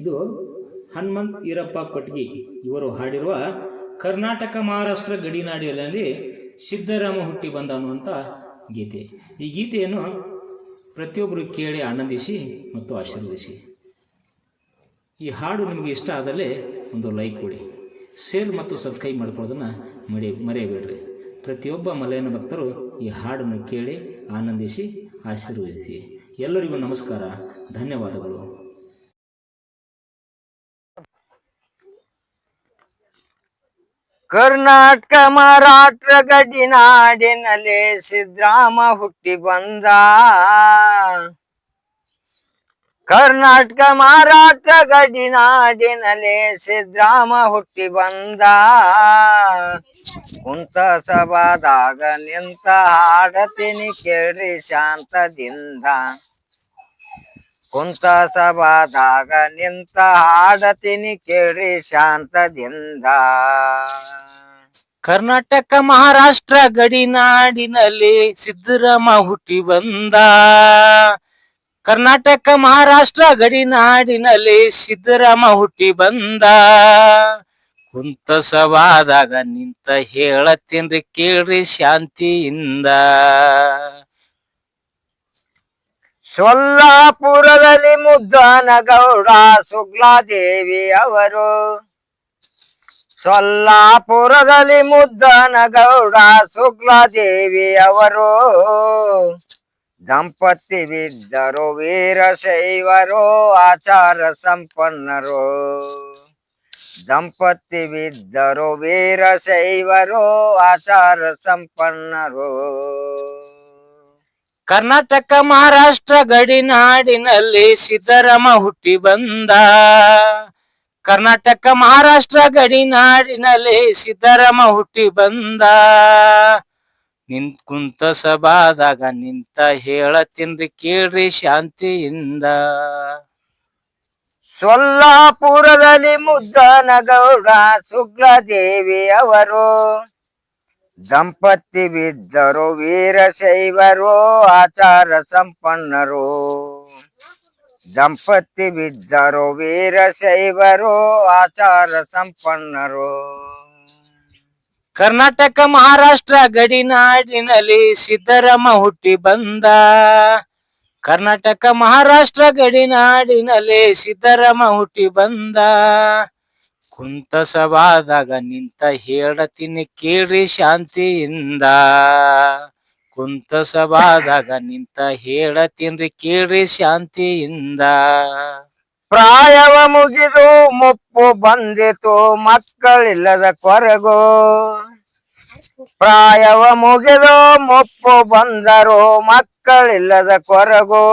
ಇದು ಹನುಮಂತ್ ಈರಪ್ಪ ಕೊಟ್ಗಿ. ಇವರು ಹಾಡಿರುವ ಕರ್ನಾಟಕ ಮಹಾರಾಷ್ಟ್ರ ಗಡಿನಾಡಿನಲ್ಲಿ ಸಿದ್ದರಾಮ ಹುಟ್ಟಿ ಬಂದ ಅನ್ನುವಂಥ ಗೀತೆ. ಈ ಗೀತೆಯನ್ನು ಪ್ರತಿಯೊಬ್ಬರು ಕೇಳಿ ಆನಂದಿಸಿ ಮತ್ತು ಆಶೀರ್ವದಿಸಿ. ಈ ಹಾಡು ನಿಮಗೆ ಇಷ್ಟ ಆದಲ್ಲಿ ಒಂದು ಲೈಕ್ ಕೊಡಿ. ಶೇರ್ ಮತ್ತು ಸಬ್ಸ್ಕ್ರೈಬ್ ಮಾಡ್ಕೊಳ್ಳೋದನ್ನು ಮರಿ ಮರೆಯಬೇಡ್ರಿ. ಪ್ರತಿಯೊಬ್ಬ ಮಲಯನ ಭಕ್ತರು ಈ ಹಾಡನ್ನು ಕೇಳಿ ಆನಂದಿಸಿ, ಆಶೀರ್ವದಿಸಿ. ಎಲ್ಲರಿಗೂ ನಮಸ್ಕಾರ. ಧನ್ಯವಾದಗಳು. ಕರ್ನಾಟಕ ಮರಾಠ ಗಡಿನಾಡಿನಲ್ಲಿ ಸಿದ್ರಾಮ ಹುಟ್ಟಿ ಬಂದ. ಕರ್ನಾಟಕ ಮರಾಠ ಗಡಿನಾಡಿನಲ್ಲಿ ಸಿದ್ರಾಮ ಹುಟ್ಟಿ ಬಂದ. ಕುಂತ ಸಭಾದಾಗ ನಿಂತ ಹಾಡತೀನಿ ಕೇಳ್ರಿ ಶಾಂತದಿಂದ. ಕುಂತ ಸಭಾದಾಗ ನಿಂತ ಹಾಡತೀನಿ ಕೇಳಿ ಶಾಂತದಿಂದ. ಕರ್ನಾಟಕ ಮಹಾರಾಷ್ಟ್ರ ಗಡಿನಾಡಿನಲ್ಲಿ ಸಿದ್ದರಾಮ ಹುಟ್ಟಿ ಬಂದ. ಕರ್ನಾಟಕ ಮಹಾರಾಷ್ಟ್ರ ಗಡಿನಾಡಿನಲ್ಲಿ ಸಿದ್ದರಾಮ ಹುಟ್ಟಿ ಬಂದ. ಕುಂತ ಸಭಾದಾಗ ನಿಂತ ಹೇಳತ್ತೀನ್ರಿ ಕೇಳ್ರಿ ಶಾಂತಿಯಿಂದ. ಸೊಲ್ಲಾಪುರದಲ್ಲಿ ಮುದ್ದನಗೌಡ ಸುಗ್ಲಾದೇವಿ ಅವರು. ಸೊಲ್ಲಾಪುರದಲ್ಲಿ ಮುದ್ದನಗೌಡ ಸುಗ್ಲಾದೇವಿ ಅವರು. ದಂಪತಿ ಬಿದ್ದರು ವೀರಶೈವರು ಆಚಾರ ಸಂಪನ್ನರು. ದಂಪತಿ ಬಿದ್ದರು ವೀರಶೈವರು ಆಚಾರ ಸಂಪನ್ನರು. ಕರ್ನಾಟಕ ಮಹಾರಾಷ್ಟ್ರ ಗಡಿನಾಡಿನಲ್ಲಿ ಸಿದ್ದರಾಮ ಹುಟ್ಟಿ ಬಂದ. ಕರ್ನಾಟಕ ಮಹಾರಾಷ್ಟ್ರ ಗಡಿನಾಡಿನಲ್ಲಿ ಸಿದ್ದರಾಮ ಹುಟ್ಟಿ ಬಂದ. ನಿಂತ್ ಕುಂತ ಸಭಾದಾಗ ನಿಂತ ಹೇಳತ್ತೀನ್ರಿ ಕೇಳ್ರಿ ಶಾಂತಿಯಿಂದ. ಸೊಲ್ಲಾಪುರದಲ್ಲಿ ಮುದ್ದನಗೌಡ ಸುಗ್ಲದೇವಿ ಅವರು ದಂಪತಿ ಬಿದ್ದರು ವೀರಶೈವರು ಆಚಾರ ಸಂಪನ್ನರು. ದಂಪತಿ ಬಿದ್ದರು ವೀರಶೈವರು ಆಚಾರ ಸಂಪನ್ನರು. ಕರ್ನಾಟಕ ಮಹಾರಾಷ್ಟ್ರ ಗಡಿನಾಡಿನಲ್ಲಿ ಸಿದ್ದರಾಮ ಹುಟ್ಟಿ ಬಂದ. ಕರ್ನಾಟಕ ಮಹಾರಾಷ್ಟ್ರ ಗಡಿನಾಡಿನಲ್ಲಿ ಸಿದ್ದರಾಮ ಹುಟ್ಟಿ ಬಂದ. ಕುಂತ ಸಭಾದಾಗ ನಿಂತ ಹೇಳತೀನಿ ಕೇಳ್ರಿ ಶಾಂತಿಯಿಂದ. ಕುಂತ ಸಭಾದಾಗ ನಿಂತ ಹೇಳತೀನ್ರಿ ಕೇಳ್ರಿ ಶಾಂತಿಯಿಂದ. ಪ್ರಾಯವ ಮುಗಿದು ಮುಪ್ಪು ಬಂದಿತು, ಮಕ್ಕಳಿಲ್ಲದ ಕೊರಗು. ಪ್ರಾಯವ ಮುಗಿದು ಮುಪ್ಪು ಬಂದರು ಮಕ್ಕಳಿಲ್ಲದ ಕೊರಗು.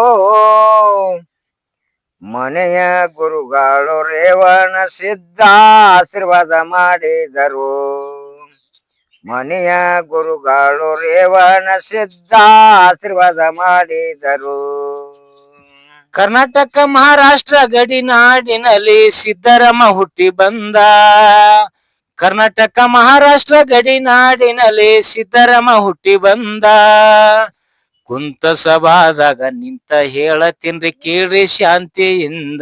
ಮನೆಯ ಗುರುಗಳು ರೇವಣ ಸಿದ್ಧ ಆಶೀರ್ವಾದ ಮಾಡಿದರು. ಮನೆಯ ಗುರುಗಳು ರೇವಣ ಸಿದ್ಧ ಆಶೀರ್ವಾದ ಮಾಡಿದರು. ಕರ್ನಾಟಕ ಮಹಾರಾಷ್ಟ್ರ ಗಡಿನಾಡಿನಲ್ಲಿ ಸಿದ್ದರಾಮ ಹುಟ್ಟಿ ಬಂದ. ಕರ್ನಾಟಕ ಮಹಾರಾಷ್ಟ್ರ ಗಡಿನಾಡಿನಲ್ಲಿ ಸಿದ್ದರಾಮ ಹುಟ್ಟಿ ಬಂದ. ಕುಂತ ಸಭಾದಾಗ ನಿಂತ ಹೇಳತೀನ್ರಿ ಕೇಳ್ರಿ ಶಾಂತಿಯಿಂದ.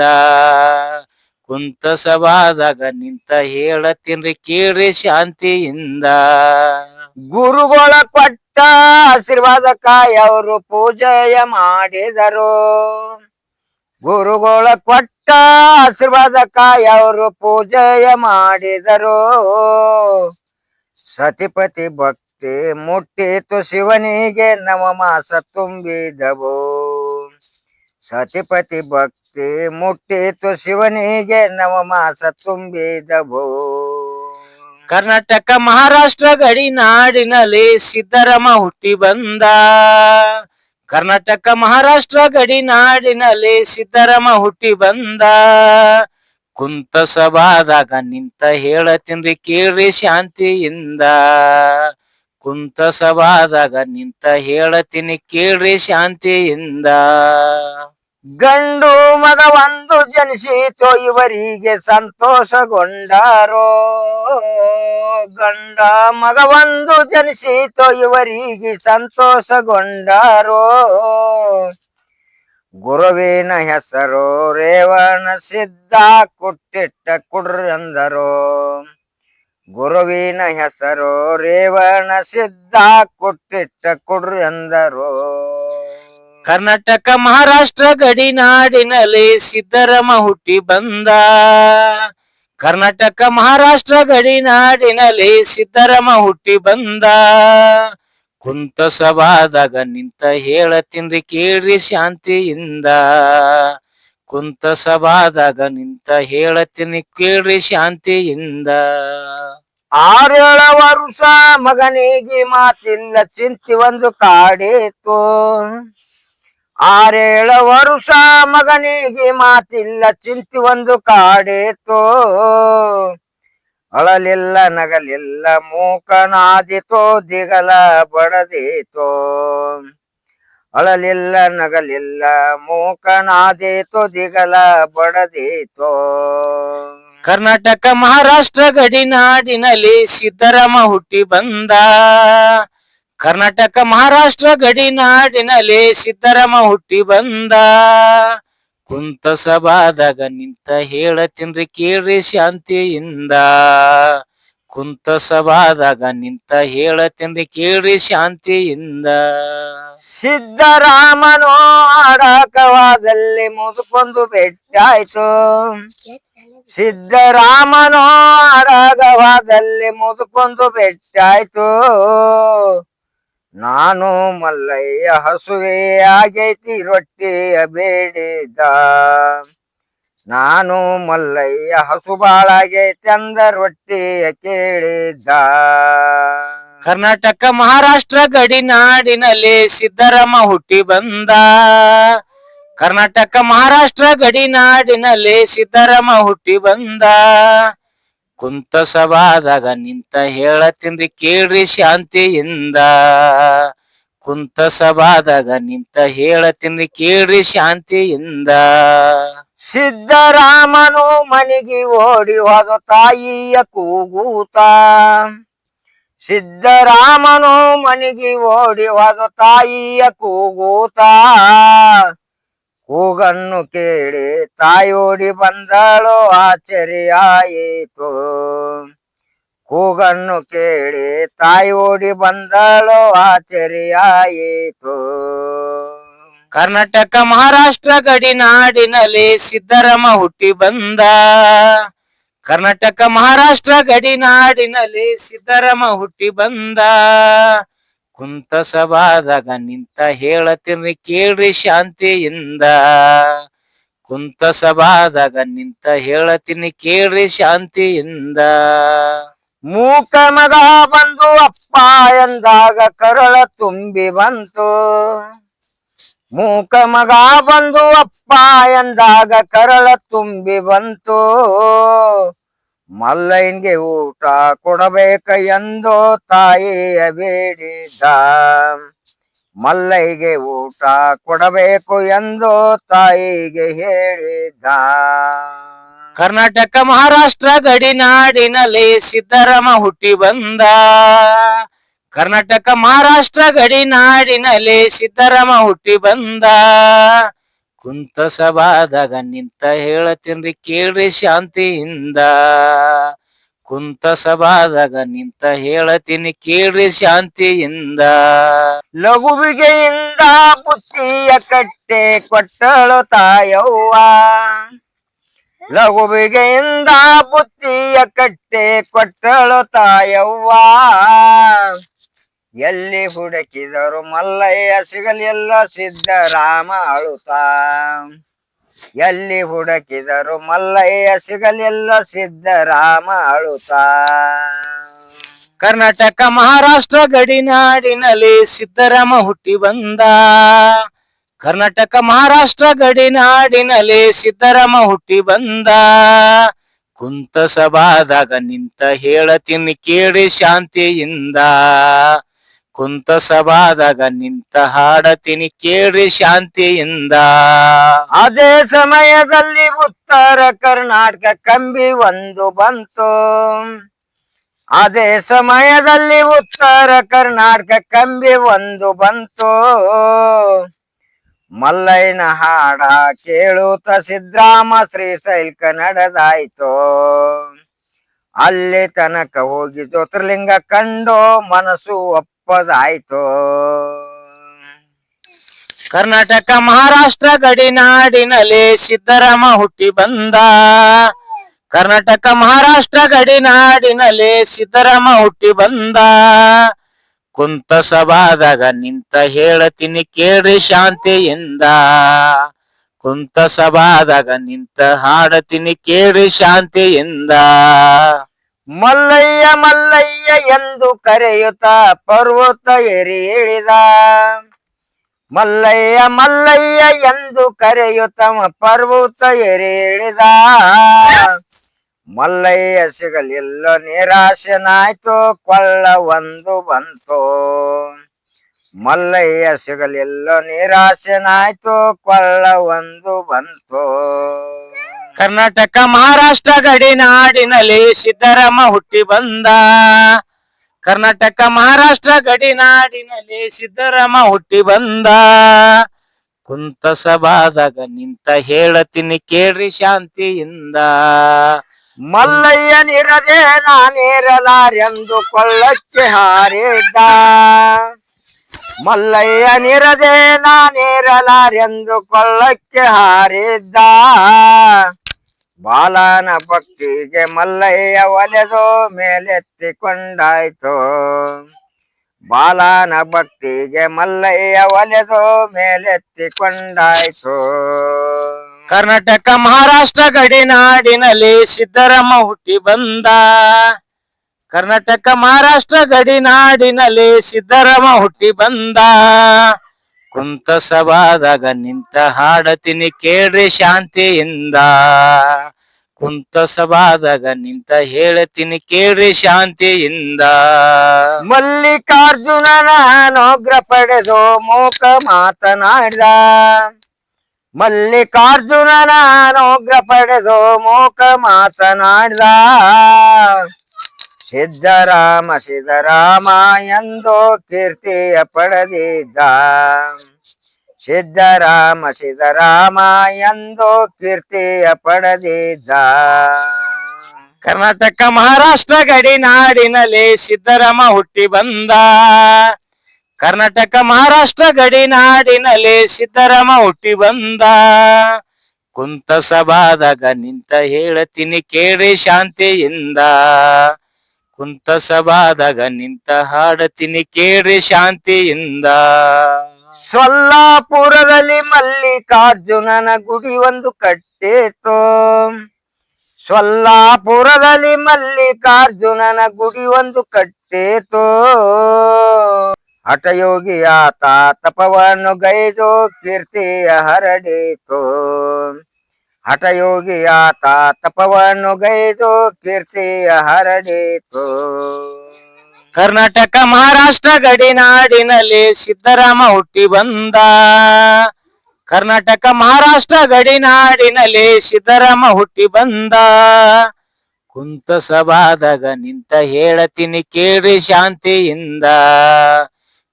ಕುಂತ ಸಭಾದಾಗ ನಿಂತ ಹೇಳತೀನ್ರಿ ಕೇಳ್ರಿ ಶಾಂತಿಯಿಂದ. ಗುರುಗಳ ಕೊಟ್ಟ ಆಶೀರ್ವಾದಕ್ಕ ಅವರು ಪೂಜೆಯ ಮಾಡಿದರು. ಗುರುಗಳ ಕೊಟ್ಟ ಆಶೀರ್ವಾದಕ್ಕ ಅವರು ಪೂಜೆಯ ಮಾಡಿದರು. ಸತಿಪತಿ ಭಕ್ತಿ ಮುಟ್ಟಿತು ಶಿವನಿಗೆ ನವಮಾಸ ತುಂಬಿದವು. ಸತಿಪತಿ ಭಕ್ತಿ ಮುಟ್ಟಿತು ಶಿವನಿಗೆ ನವಮಾಸ ತುಂಬಿದವು. ಕರ್ನಾಟಕ ಮಹಾರಾಷ್ಟ್ರ ಗಡಿ ನಾಡಿನಲ್ಲಿ ಸಿದ್ದರಾಮ ಹುಟ್ಟಿ ಬಂದ. ಕರ್ನಾಟಕ ಮಹಾರಾಷ್ಟ್ರ ಗಡಿ ನಾಡಿನಲ್ಲಿ ಸಿದ್ದರಾಮ ಹುಟ್ಟಿ ಬಂದ. ಕುಂತ ಸಭಾದಾಗ ನಿಂತ ಹೇಳತೀನ್ರಿ ಕೇಳ್ರಿ ಶಾಂತಿಯಿಂದ. ಕುಂತ ಸಭಾದಾಗ ನಿಂತ ಹೇಳತೀನಿ ಕೇಳ್ರಿ ಶಾಂತಿಯಿಂದ. ಗಂಡು ಮಗ ಒಂದು ಜನಿಸಿತೋ ಇವರಿಗೆ ಸಂತೋಷಗೊಂಡಾರೋ? ಗಂಡ ಮಗ ಒಂದು ಜನಿಸಿತೋ ಇವರಿಗೆ ಸಂತೋಷಗೊಂಡಾರೋ? ಗುರುವಿನ ಹೆಸರು ರೇವಣ ಸಿದ್ಧ ಕೊಟ್ಟಿಟ್ಟ ಕುಡ್ರಿ ಅಂದರು ಗುರುವಿನ ಹೆಸರು ರೇವಣ ಸಿದ್ಧ ಕೊಟ್ಟಿಟ್ಟ ಕೊಡ್ರಿ ಎಂದರು. ಕರ್ನಾಟಕ ಮಹಾರಾಷ್ಟ್ರ ಗಡಿನಾಡಿನಲ್ಲಿ ಸಿದ್ದರಾಮ ಹುಟ್ಟಿ ಬಂದ. ಕರ್ನಾಟಕ ಮಹಾರಾಷ್ಟ್ರ ಗಡಿನಾಡಿನಲ್ಲಿ ಸಿದ್ದರಾಮ ಹುಟ್ಟಿ ಬಂದ. ಕುಂತ ಸಭಾದಾಗ ನಿಂತ ಹೇಳತಿನ್ರಿ ಕೇಳ್ರಿ ಶಾಂತಿಯಿಂದ. ಕುಂತ ಸಭಾದಾಗ ನಿಂತ ಹೇಳತೀನಿ ಕೇಳ್ರಿ ಶಾಂತಿಯಿಂದ. ಆರೇಳ ವರ್ಷ ಮಗನಿಗೆ ಮಾತಿಲ್ಲ, ಚಿಂತಿ ಒಂದು ಕಾಡೇತು. ಆರೇಳ ವರ್ಷ ಮಗನಿಗೆ ಮಾತಿಲ್ಲ, ಚಿಂತಿ ಒಂದು ಕಾಡೇತು. ಅಳಲಿಲ್ಲ, ನಗಲಿಲ್ಲ, ಮೂಕನಾದಿತೋ, ದಿಗಲ ಬಡದಿತೋ. ಅಳಲಿಲ್ಲ, ನಗಲಿಲ್ಲ ಮೂಕನಾದಿತೋ ದಿಗಲ ಬಡದಿತೋ. ಕರ್ನಾಟಕ ಮಹಾರಾಷ್ಟ್ರ ಗಡಿನಾಡಿನಲ್ಲಿ ಸಿದ್ದರಾಮ ಹುಟ್ಟಿ ಬಂದ. ಕರ್ನಾಟಕ ಮಹಾರಾಷ್ಟ್ರ ಗಡಿನಾಡಿನಲ್ಲಿ ಸಿದ್ದರಾಮ ಹುಟ್ಟಿ ಬಂದ. ಕುಂತ ಸಭಾದಾಗ ನಿಂತ ಹೇಳತಿನ್ರಿ ಕೇಳ್ರಿ ಶಾಂತಿಯಿಂದ. ಕುಂತ ಸಭಾದಾಗ ನಿಂತ ಹೇಳತಿನ್ರಿ ಕೇಳ್ರಿ ಶಾಂತಿಯಿಂದ. ಸಿದ್ದರಾಮನು ಆಡಕವಾದಲ್ಲಿ ಮುದುಕೊಂದು ಬೆಟ್ಟಾಯ್ತು. ಸಿದ್ದರಾಮನು ಆಡಗವಾದಲ್ಲಿ ಮುದುಕೊಂದು ಬೆಟ್ಟಾಯ್ತು. ನಾನು ಮಲ್ಲಯ್ಯ ಹಸುವೆ ಆಗೈತಿ ರೊಟ್ಟಿಯ ಬೇಡಿದ ನಾನು ಮಲ್ಲಯ್ಯ ಹಸು ಬಾಳಾಗೈತಿ ಅಂದ ರೊಟ್ಟಿಯ ಕೇಳಿದ್ದ. ಕರ್ನಾಟಕ ಮಹಾರಾಷ್ಟ್ರ ಗಡಿನಾಡಿನಲ್ಲಿ ಸಿದ್ದರಾಮ ಹುಟ್ಟಿ ಬಂದ. ಕರ್ನಾಟಕ ಮಹಾರಾಷ್ಟ್ರ ಗಡಿನಾಡಿನಲ್ಲಿ ಸಿದ್ದರಾಮ ಹುಟ್ಟಿ ಬಂದ. ಕುಂತ ಸಭಾದಾಗ ನಿಂತ ಹೇಳತಿನ್ರಿ ಕೇಳ್ರಿ ಶಾಂತಿಯಿಂದ. ಕುಂತ ಸಭಾದಾಗ ನಿಂತ ಹೇಳತಿನ್ರಿ ಕೇಳ್ರಿ ಶಾಂತಿಯಿಂದ. ಸಿದ್ದರಾಮನು ಮನೆಗೆ ಓಡಿ ಹೋದ ತಾಯಿಯ ಕೂಗೂತ. ಸಿದ್ದರಾಮನು ಮನೆಗೆ ಓಡಿ ಹೋದ ತಾಯಿಯ ಕೂಗೂತ ಕೂಗನ್ನು ಕೇಳಿ ತಾಯೋಡಿ ಬಂದಳು ಆಚರಿಯಾಯಿತು ಕೂಗನ್ನು ಕೇಳಿ ತಾಯೋಡಿ ಬಂದಳು ಆಚರಿಯಾಯಿತು ಕರ್ನಾಟಕ ಮಹಾರಾಷ್ಟ್ರ ಗಡಿನಾಡಿನಲ್ಲಿ ಸಿದ್ದರಾಮ ಹುಟ್ಟಿ ಬಂದ. ಕರ್ನಾಟಕ, ಮಹಾರಾಷ್ಟ್ರ ಗಡಿನಾಡಿನಲ್ಲಿ ಸಿದ್ದರಾಮ ಹುಟ್ಟಿ ಬಂದ. ಕುಂತ ಸಭಾದಾಗ ನಿಂತ ಹೇಳತೀನಿ ಕೇಳ್ರಿ ಶಾಂತಿಯಿಂದ. ಕುಂತ ಸಭಾದಾಗ ನಿಂತ ಹೇಳತೀನಿ ಕೇಳ್ರಿ ಶಾಂತಿಯಿಂದ. ಮೂಕ ಮಗ ಬಂದು ಅಪ್ಪ ಎಂದಾಗ ಕರಳ ತುಂಬಿ ಬಂತು. ಮೂಕ ಮಗ ಬಂದು ಅಪ್ಪ ಎಂದಾಗ ಕರಳ ತುಂಬಿ ಬಂತು. ಮಲ್ಲಯ್ಯನ್ಗೆ ಊಟ ಕೊಡಬೇಕ ಎಂದೋ ತಾಯಿಯ ಬೇಡಿದ್ದ. ಮಲ್ಲೈಗೆ ಊಟ ಕೊಡಬೇಕು ಎಂದು ತಾಯಿಗೆ ಹೇಳಿದ್ದ. ಕರ್ನಾಟಕ ಮಹಾರಾಷ್ಟ್ರ ಗಡಿನಾಡಿನಲ್ಲಿ ಸಿದ್ದರಾಮ ಹುಟ್ಟಿ ಬಂದ. ಕರ್ನಾಟಕ ಮಹಾರಾಷ್ಟ್ರ ಗಡಿನಾಡಿನಲ್ಲಿ ಸಿದ್ದರಾಮ ಹುಟ್ಟಿ ಬಂದ. ಕುಂತ ಸಭಾದಾಗ ನಿಂತ ಹೇಳತೀನ್ರಿ ಕೇಳ್ರಿ ಶಾಂತಿಯಿಂದ. ಕುಂತ ಸಭಾದಾಗ ನಿಂತ ಹೇಳತೀನಿ ಕೇಳ್ರಿ ಶಾಂತಿಯಿಂದ. ಲಘುವಿಗೆಯಿಂದ ಬುತ್ತಿಯ ಕಟ್ಟೆ ಕೊಟ್ಟಳು ತಾಯವ್ವ. ಲಘುವಿಗೆಯಿಂದ ಬುತ್ತಿಯ ಕಟ್ಟೆ ಕೊಟ್ಟಳು ತಾಯವ್ವ. ಎಲ್ಲಿ ಹುಡುಕಿದರು ಮಲ್ಲಯ್ಯ ಸಿಗಲಿಲ್ಲ ಸಿದ್ದರಾಮ ಅಳುತ್ತಾ. ಎಲ್ಲಿ ಹುಡುಕಿದರು ಮಲ್ಲಯ್ಯ ಸಿಗಲಿಲ್ಲ ಸಿದ್ದರಾಮ ಅಳುತ್ತಾ. ಕರ್ನಾಟಕ ಮಹಾರಾಷ್ಟ್ರ ಗಡಿನಾಡಿನಲ್ಲಿ ಸಿದ್ದರಾಮ ಹುಟ್ಟಿ ಬಂದ. ಕರ್ನಾಟಕ ಮಹಾರಾಷ್ಟ್ರ ಗಡಿನಾಡಿನಲ್ಲಿ ಸಿದ್ದರಾಮ ಹುಟ್ಟಿ ಬಂದ. ಕುಂತ ಸಭಾದಾಗ ನಿಂತ ಹೇಳತಿನ್ ಕೇಳಿ ಶಾಂತಿಯಿಂದ. ಕುಂತ ಸಭಾದಾಗ ನಿಂತ ಹಾಡತೀನಿ ಕೇಳ್ರಿ ಶಾಂತಿಯಿಂದ. ಅದೇ ಸಮಯದಲ್ಲಿ ಉತ್ತರ ಕರ್ನಾಟಕ ಕಂಬಿ ಒಂದು ಬಂತು. ಅದೇ ಸಮಯದಲ್ಲಿ ಉತ್ತರ ಕರ್ನಾಟಕ ಕಂಬಿ ಒಂದು ಬಂತು. ಮಲ್ಲಯ್ಯನ ಹಾಡ ಕೇಳುತ್ತ ಸಿದ್ರಾಮ ಶ್ರೀಶೈಲ್ಕ ನಡೆದಾಯ್ತು. ಅಲ್ಲಿ ತನಕ ಹೋಗಿ ಜ್ಯೋತಿರ್ಲಿಂಗ ಕಂಡು ಮನಸ್ಸು ಒಪ್ಪದಾಯ್ತು ಕರ್ನಾಟಕ ಮಹಾರಾಷ್ಟ್ರ ಗಡಿನಾಡಿನಲ್ಲಿ ಸಿದ್ದರಾಮ ಹುಟ್ಟಿ ಬಂದ. ಕರ್ನಾಟಕ ಮಹಾರಾಷ್ಟ್ರ ಗಡಿನಾಡಿನಲ್ಲಿ ಸಿದ್ದರಾಮ ಹುಟ್ಟಿ ಬಂದ. ಕುಂತ ಸಭಾದಾಗ ನಿಂತ ಹೇಳತೀನಿ ಕೇಳಿ ಶಾಂತಿಯಿಂದ. ಕುಂತ ಸಭಾದಾಗ ನಿಂತ ಹಾಡತೀನಿ ಕೇಳ್ರಿ ಶಾಂತಿಯಿಂದ. ಮಲ್ಲಯ್ಯ ಮಲ್ಲಯ್ಯ ಎಂದು ಕರೆಯುತ್ತ ಪರ್ವತ ಏರಿ ಇಳಿದ. ಮಲ್ಲಯ್ಯ ಮಲ್ಲಯ್ಯ ಎಂದು ಕರೆಯುತ್ತ ಪರ್ವತ ಏರಿ ಇಳಿದ. ಮಲ್ಲಯ್ಯ ಸಿಗಲಿಲ್ಲ ನಿರಾಶನಾಯ್ತು ಕೊಳ್ಳ ಒಂದು ಬಂತು. ಮಲ್ಲಯ್ಯ ಸಿಗಲಿಲ್ಲ ನಿರಾಶನಾಯ್ತು ಕೊಳ್ಳ ಒಂದು ಬಂತು. ಕರ್ನಾಟಕ ಮಹಾರಾಷ್ಟ್ರ ಗಡಿನಾಡಿನಲ್ಲಿ ಸಿದ್ದರಾಮ ಹುಟ್ಟಿ ಬಂದ. ಕರ್ನಾಟಕ ಮಹಾರಾಷ್ಟ್ರ ಗಡಿನಾಡಿನಲ್ಲಿ ಸಿದ್ದರಾಮ ಹುಟ್ಟಿ ಬಂದ. ಕುಂತ ಸಭಾದಾಗ ನಿಂತ ಹೇಳತೀನಿ ಕೇಳ್ರಿ ಶಾಂತಿಯಿಂದ. ಮಲ್ಲಯ್ಯನಿರದೆ ನಾನಿರಲಾರೆಂದು ಕೊಳ್ಳಕ್ಕೆ ಹಾರಿದ್ದ. ಮಲ್ಲಯ್ಯನಿರದೆ ನಾನಿರಲಾರೆಂದು ಕೊಳ್ಳಕ್ಕೆ ಹಾರಿದ್ದ. ಬಾಲನ ಭಕ್ತಿಗೆ ಮಲ್ಲಯ್ಯ ಒಲೆದು ಮೇಲೆತ್ತಿಕೊಂಡಾಯ್ತು. ಬಾಲನ ಭಕ್ತಿಗೆ ಮಲ್ಲಯ್ಯ ಒಲೆದು ಮೇಲೆತ್ತಿಕೊಂಡಾಯ್ತು. ಕರ್ನಾಟಕ ಮಹಾರಾಷ್ಟ್ರ ಗಡಿನಾಡಿನಲ್ಲಿ ಸಿದ್ದರಾಮ ಹುಟ್ಟಿ ಬಂದ. ಕರ್ನಾಟಕ ಮಹಾರಾಷ್ಟ್ರ ಗಡಿನಾಡಿನಲ್ಲಿ ಸಿದ್ದರಾಮ ಹುಟ್ಟಿ ಬಂದ. ಕುಂತ ಸಭಾದಾಗ ನಿಂತ ಹಾಡತೀನಿ ಕೇಳ್ರಿ ಶಾಂತಿಯಿಂದ. ಕುಂತ ಸಭಾದಾಗ ನಿಂತ ಹೇಳತೀನಿ ಕೇಳ್ರಿ ಶಾಂತಿಯಿಂದ. ಮಲ್ಲಿಕಾರ್ಜುನನ ಅನುಗ್ರ ಪಡೆದು ಮೋಕ ಮಾತನಾಡಿದ. ಮಲ್ಲಿಕಾರ್ಜುನನ ಅನುಗ್ರ ಪಡೆದು ಮೋಕ ಮಾತನಾಡಿದ. ಸಿದ್ದರಾಮ ಸಿದ್ದರಾಮ ಎಂದು ಕೀರ್ತಿಯ ಪಡೆದಿದ್ದ. ಸಿದ್ಧರಾಮ ಸಿದ್ದರಾಮ ಎಂದು ಕೀರ್ತಿಯ ಪಡೆದಿದ್ದ. ಕರ್ನಾಟಕ ಮಹಾರಾಷ್ಟ್ರ ಗಡಿನಾಡಿನಲ್ಲಿ ಸಿದ್ದರಾಮ ಹುಟ್ಟಿ ಬಂದ. ಕರ್ನಾಟಕ ಮಹಾರಾಷ್ಟ್ರ ಗಡಿನಾಡಿನಲ್ಲಿ ಸಿದ್ದರಾಮ ಹುಟ್ಟಿ ಬಂದ. ಕುಂತ ಸಭಾದಾಗ ನಿಂತ ಹೇಳತೀನಿ ಕೇಳಿ ಶಾಂತಿಯಿಂದ. ಕುಂತ ಸಭಾದಾಗ ನಿಂತ ಹಾಡತೀನಿ ಕೇಳಿ ಶಾಂತಿಯಿಂದ. ಸೊಲ್ಲಾಪುರದಲ್ಲಿ ಮಲ್ಲಿಕಾರ್ಜುನನ ಗುಡಿ ಒಂದು ಕಟ್ಟೇತು. ಸೊಲ್ಲಾಪುರದಲ್ಲಿ ಮಲ್ಲಿಕಾರ್ಜುನನ ಗುಡಿ ಒಂದು ಕಟ್ಟೇತು. ಹಠಯೋಗಿ ಆತ ತಪವನ್ನು ಗೈದು ಕೀರ್ತಿಯ ಹರಡಿತು. ಹಠಯೋಗಿಯಾತ ತಪವನ್ನು ಗೈದು ಕೀರ್ತಿಯ ಹರಡಿತು ಕರ್ನಾಟಕ ಮಹಾರಾಷ್ಟ್ರ ಗಡಿನಾಡಿನಲ್ಲಿ ಸಿದ್ದರಾಮ ಹುಟ್ಟಿ ಬಂದ. ಕರ್ನಾಟಕ ಮಹಾರಾಷ್ಟ್ರ ಗಡಿನಾಡಿನಲ್ಲಿ ಸಿದ್ದರಾಮ ಹುಟ್ಟಿ ಬಂದ. ಕುಂತ ಸಭಾದಾಗ ನಿಂತ ಹೇಳತೀನಿ ಕೇಳ್ರಿ ಶಾಂತಿಯಿಂದ.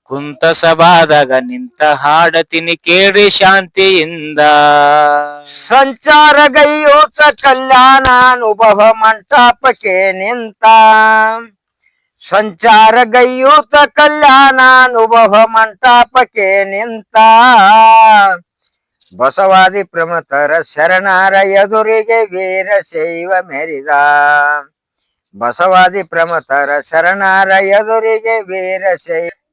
ಕುಂತ ಸಭಾದಾಗ ನಿಂತ ಹಾಡತೀನಿ ಕೇಳಿ ಶಾಂತಿಯಿಂದ. ಸಂಚಾರಗೈಯೂತ ಕಲ್ಯಾಣಾನುಭವ ಮಂಟಪಕ್ಕೆ ನಿಂತ. ಸಂಚಾರಗೈಯೂತ ಕಲ್ಯಾಣಾನುಭವ ಮಂಟಪಕ್ಕೆ ನಿಂತ. ಬಸವಾದಿ ಪ್ರಮತರ ಶರಣರ ಎದುರಿಗೆ ವೀರಶೈವ ಮೆರಿದ. ಬಸವಾದಿ ಪ್ರಮತರ ಶರಣರ ಎದುರಿಗೆ ವೀರಶೈವ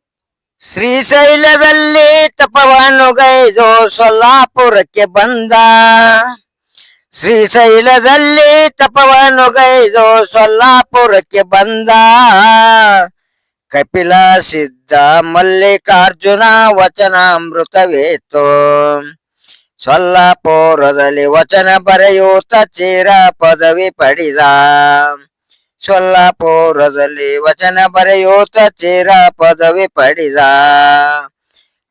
ಶ್ರೀಶೈಲದಲ್ಲಿ ತಪವನುಗೈದು ಸೊಲ್ಲಾಪುರಕ್ಕೆ ಬಂದ. ಶ್ರೀಶೈಲದಲ್ಲಿ ತಪವನುಗೈದು ಸೊಲ್ಲಾಪುರಕ್ಕೆ ಬಂದ. ಕಪಿಲ, ಸಿದ್ಧ, ಮಲ್ಲಿಕಾರ್ಜುನ ವಚನಾಮೃತವೇತು. ಸೊಲ್ಲಾಪುರದಲ್ಲಿ ವಚನ ಬರೆಯುತ್ತ ಚೀರ ಪದವಿ ಪಡೆದ. ಸೊಲ್ಲಾಪುರದಲ್ಲಿ ವಚನ ಬರೆಯೋತ ಚೀರ ಪದವಿ ಪಡಿದ.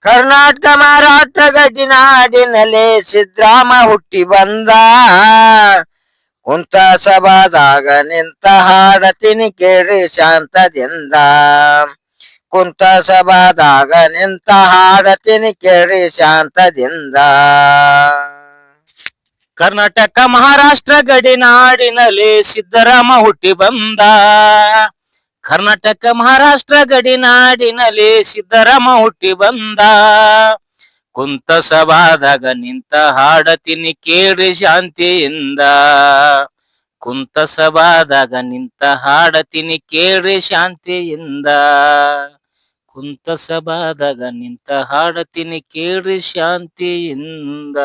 ಕರ್ನಾಟಕ ಮಹಾರಾಷ್ಟ್ರ ಗಡಿನಾಡಿನಲ್ಲಿ ಸಿದ್ರಾಮ ಹುಟ್ಟಿ ಬಂದ. ಕುಂತ ಸಭಾದಾಗ ನಿಂತ ಹಾಡತಿನಿ ಕೇಳಿ ಶಾಂತದಿಂದ. ಕುಂತ ಸಭಾದಾಗ ನಿಂತ ಹಾಡತಿನಿ ಕೇಳಿ ಶಾಂತದಿಂದ. ಕರ್ನಾಟಕ ಮಹಾರಾಷ್ಟ್ರ ಗಡಿನಾಡಿನಲ್ಲಿ ಸಿದ್ದರಾಮ ಹುಟ್ಟಿ ಬಂದ. ಕರ್ನಾಟಕ ಮಹಾರಾಷ್ಟ್ರ ಗಡಿನಾಡಿನಲ್ಲಿ ಸಿದ್ದರಾಮ ಹುಟ್ಟಿ ಬಂದ. ಕುಂತ ಸಭಾದಾಗ ನಿಂತ ಹಾಡತೀನಿ ಕೇಳಿ ಶಾಂತಿಯಿಂದ. ಕುಂತ ಸಭಾದಾಗ ನಿಂತ ಹಾಡತೀನಿ ಕೇಳಿ ಶಾಂತಿಯಿಂದ. ಕುಂತ ಸಭಾದಾಗ ನಿಂತ ಹಾಡತೀನಿ ಕೇಳಿ ಶಾಂತಿಯಿಂದ.